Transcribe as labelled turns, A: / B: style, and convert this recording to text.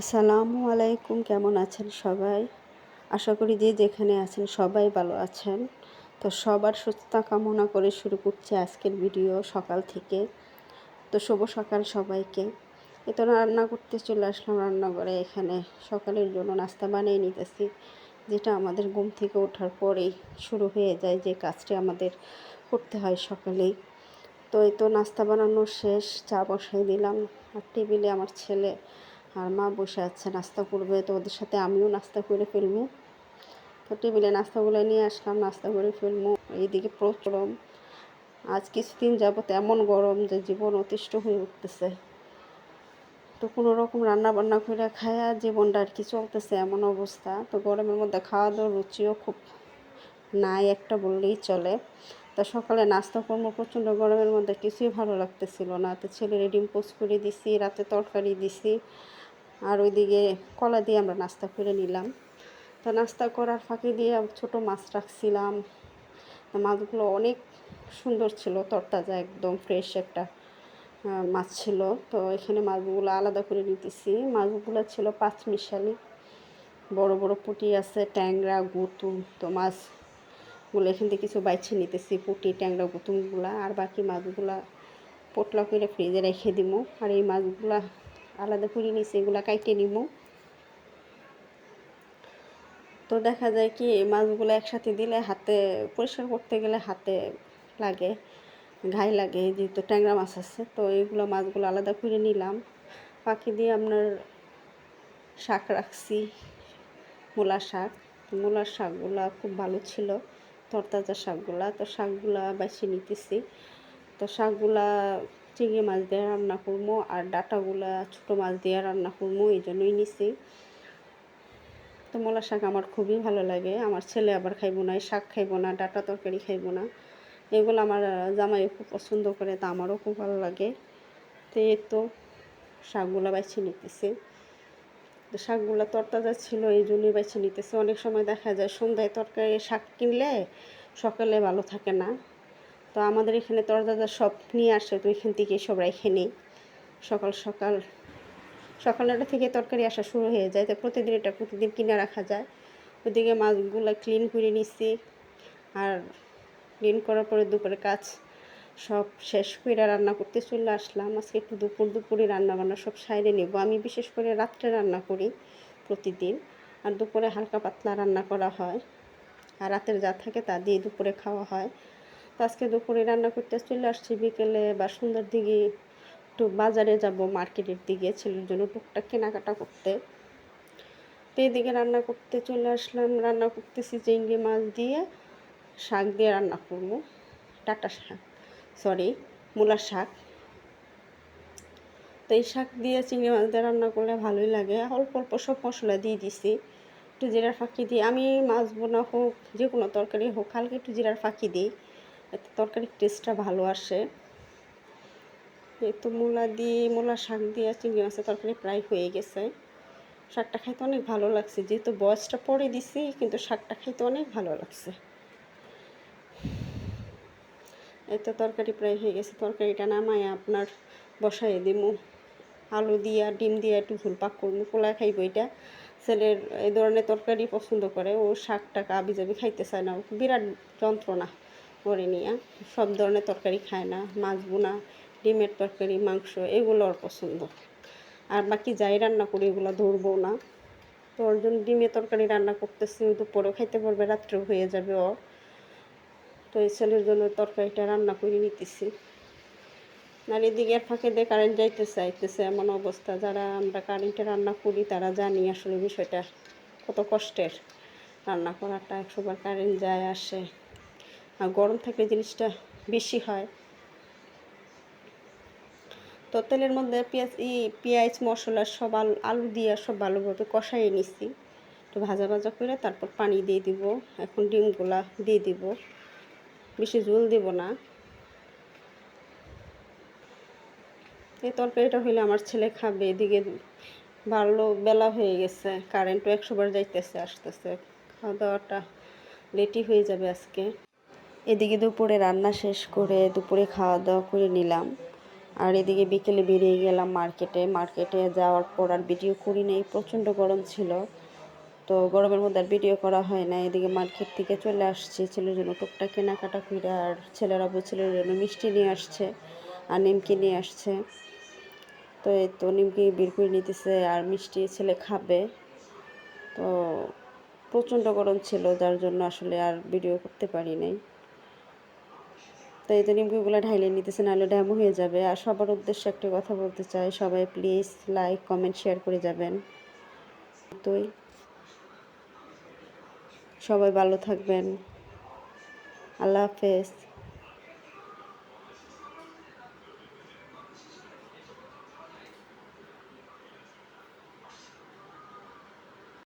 A: আসসালামু আলাইকুম, কেমন আছেন সবাই? আশা করি যে যেখানে আছেন সবাই ভালো আছেন। তো সবার সুস্থতা কামনা করে শুরু করছি আজকের ভিডিও সকাল থেকে। তো শুভ সকাল সবাইকে। এ তো রান্না করতে চলে আসলাম রান্নাঘরে। এখানে সকালের জন্য নাস্তা বানিয়ে নিতেছি, যেটা আমাদের ঘুম থেকে ওঠার পরেই শুরু হয়ে যায় যে কাজটি আমাদের করতে হয় সকালেই। তো এই তো নাস্তা বানানো শেষ, চা বসাই দিলাম। আর টেবিলে আমার ছেলে আর মা বসে আছে, নাস্তা করবে। তো ওদের সাথে আমিও নাস্তা করে ফেলব। তো টেবিলে নাস্তাগুলো নিয়ে আসলাম, নাস্তা করে ফেলব। এইদিকে প্রচুর আজ কিছুদিন যাবত এমন গরম যে জীবন অতিষ্ঠ হয়ে উঠতেছে। তো কোনো রকম রান্না বান্না করে খায়া জীবনটা আর কি চলতেছে এমন অবস্থা। তো গরমের মধ্যে খাওয়া দাওয়ার রুচিও খুব নাই একটা বললেই চলে। তা সকালে নাস্তা করব, প্রচণ্ড গরমের মধ্যে কিছুই ভালো লাগতেছিল না। তো ছেলের ডিম পোস্ট করে দিছি, রাতে তরকারি দিছি। আর ওইদিকে কলা দিয়ে আমরা নাস্তা করে নিলাম। তো নাস্তা করার ফাঁকে দিয়ে ছোট মাছ রাখছিলাম। মাছগুলো অনেক সুন্দর ছিল, তরতাজা একদম ফ্রেশ একটা মাছ ছিল। তো এখানে মাছগুলো আলাদা করে নিতেছি। মাছগুলো ছিল পাঁচ মিশালি বড় বড় পুঁটি আছে, ট্যাংরা, গুতুম। তো মাছগুলো এখান থেকে কিছু বাইছে নিতেছি, পুঁটি, ট্যাংরা, গুতুমগুলা। আর বাকি মাছগুলা পোটলা করে ফ্রিজে রেখে দিব আর এই মাছগুলা আলাদা করে নিছি, এগুলো কাইটে নিব তো দেখা যায় কি মাছগুলো একসাথে দিলে হাতে, পরিষ্কার করতে গেলে হাতে লাগে ঘাই লাগে যেহেতু ট্যাংরা মাছ আছে, তো এইগুলো মাছগুলো আলাদা করে নিলাম। পাখি দিয়ে আপনার শাক রাখছি, মূলা শাক। মূলার শাকগুলা খুব ভালো ছিল, তরতাজা শাকগুলা। তো শাকগুলা বাছি নিতেছি। তো শাকগুলা চিংড়ি মাছ দিয়ে রান্না করব আর ডাটাগুলা ছোটো মাছ দিয়ে রান্না করব এই জন্যই নিছি। তো মলা শাক আমার খুবই ভালো লাগে। আমার ছেলে আবার খাইবো না শাক খাইবো না, ডাটা তরকারি খাইবো না। এগুলো আমার জামাই খুব পছন্দ করে, তা আমারও খুব ভালো লাগে। তো এই তো শাকগুলো বাইছে নিতেছে। তো শাকগুলো তরতাজা ছিল, এই জন্যই বাইছে নিতেছে। অনেক সময় দেখা যায় সন্ধ্যায় তরকারি শাক কিনলে সকালে ভালো থাকে না। তো আমাদের এখানে তরতাজা সব নিয়ে আসে, তো এখান থেকে সব রেখে নিই সকাল সকাল সকাল নটা থেকে তরকারি আসা শুরু হয়ে যায়। তো প্রতিদিন এটা প্রতিদিন কিনে রাখা যায়। ওদিকে মাছগুলো ক্লিন করে নিছি আর ক্লিন করার পরে দুপুরে কাজ সব শেষ করে রান্না করতে চলে আসলাম। আজকে একটু দুপুর দুপুরে রান্না বান্না সব সাইডে নেব। আমি বিশেষ করে রাত্রে রান্না করি প্রতিদিন আর দুপুরে হালকা পাতলা রান্না করা হয়। আর রাতের যা থাকে তা দিয়ে দুপুরে খাওয়া হয়। আজকে দুপুরে রান্না করতে চলে আসছি বিকেলে, বা সন্ধ্যার দিকে একটু বাজারে যাব, মার্কেটের দিকে ছেলের জন্য টুকটাক কেনাকাটা করতে। তো এদিকে রান্না করতে চলে আসলাম, রান্না করতেছি চিংড়ি মাছ দিয়ে, শাক দিয়ে রান্না করব। টাটা শাক সরি মূলার শাক। তো এই শাক দিয়ে চিংড়ি মাছ দিয়ে রান্না করলে ভালোই লাগে। অল্প অল্প সব মশলা দিয়ে দিছি, একটু জিরার ফাঁকি দিই আমি মাছ বোনা হোক, যে কোনো তরকারি হোক, হালকা একটু জিরার ফাঁকি দিই। এতে তরকারির টেস্টটা ভালো আসে। এই মূলা দিয়ে মূলা শাক দিয়ে চিংড়ি মাছের তরকারি প্রায় হয়ে গেছে। শাকটা খাইতে অনেক ভালো লাগছে। যেহেতু বয়সটা পরে দিছি, কিন্তু শাকটা খাইতে অনেক ভালো লাগছে। এই তো তরকারি প্রায় হয়ে গেছে। তরকারিটা নামায় আপনার বসাই দিব আলু দিয়া, ডিম দিয়ে একটু ঝুল পাক করব পোলা খাইব এটা। ছেলের এই ধরনের তরকারি পছন্দ করে। ও শাক টাক আবি যাবি খাইতে চায় না। বিরাট যন্ত্রণা। করে নিয়ে সব ধরনের তরকারি খায় না, মাছ বোনা ডিমের তরকারি, মাংস এগুলো ওর পছন্দ। আর বাকি যাই রান্না করি এগুলো ধরবো না। তো ওর জন্য ডিমের তরকারি রান্না করতেছি দুপুরেও খাইতে পারবে, রাত্রেও হয়ে যাবে ও তো এই ছেলের জন্য তরকারিটা রান্না করে নিতেছি। আর এদিকে ফাঁকে দিয়ে কারেন্ট যাইতেছে, আইতেছে এমন অবস্থা। যারা আমরা কারেন্টে রান্না করি, তারা জানি আসলে বিষয়টা কত কষ্টের। রান্না করাটা একশোবার কারেন্ট যায়, আসে। আর গরম থাকলে জিনিসটা বেশি হয়। তো তেলের মধ্যে পেঁয়াজ, ই, পেঁয়াজ, মশলা, সব আলু আলু দিয়ে সব ভালোভাবে কষাইয়ে নিচ্ছি তো ভাজা ভাজা করে তারপর পানি দিয়ে দিব, এখন ডিমগুলা দিয়ে দিব। বেশি ঝোল দেব না। এই তরকারিটা হইলে আমার ছেলে খাবে, এদিকে ভালো বেলা হয়ে গেছে কারেন্টও একশোবার যাইতেছে, আসতেছে। খাওয়া দাওয়াটা লেটই হয়ে যাবে আজকে। এদিকে দুপুরে রান্না শেষ করে দুপুরে খাওয়া দাওয়া করে নিলাম। আর এদিকে বিকেলে বেরিয়ে গেলাম মার্কেটে। মার্কেটে যাওয়ার পর আর ভিডিও করি নাই, প্রচণ্ড গরম ছিল। তো গরমের মধ্যে আর ভিডিও করা হয় না। এদিকে মার্কেট থেকে চলে আসছি, ছেলের জন্য টুকটাক কেনাকাটা করে আর ছেলেরা ছেলের জন্য মিষ্টি নিয়ে আসছে আর নিমকি নিয়ে আসছে। তো এই তো নিমকি বের করে নিতেছে আর মিষ্টি ছেলে খাবে। তো প্রচণ্ড গরম ছিল, যার জন্য আসলে আর ভিডিও করতে পারি নাই। তো এই তো নিমকিগুলো ঢাইলে নিতেছে, নাহলে ড্যামো হয়ে যাবে। আর সবার উদ্দেশ্যে একটা কথা বলতে চাই, সবাই প্লিজ লাইক কমেন্ট শেয়ার করে যাবেন। তোই সবাই ভালো থাকবেন। আল্লাহ হাফেজ।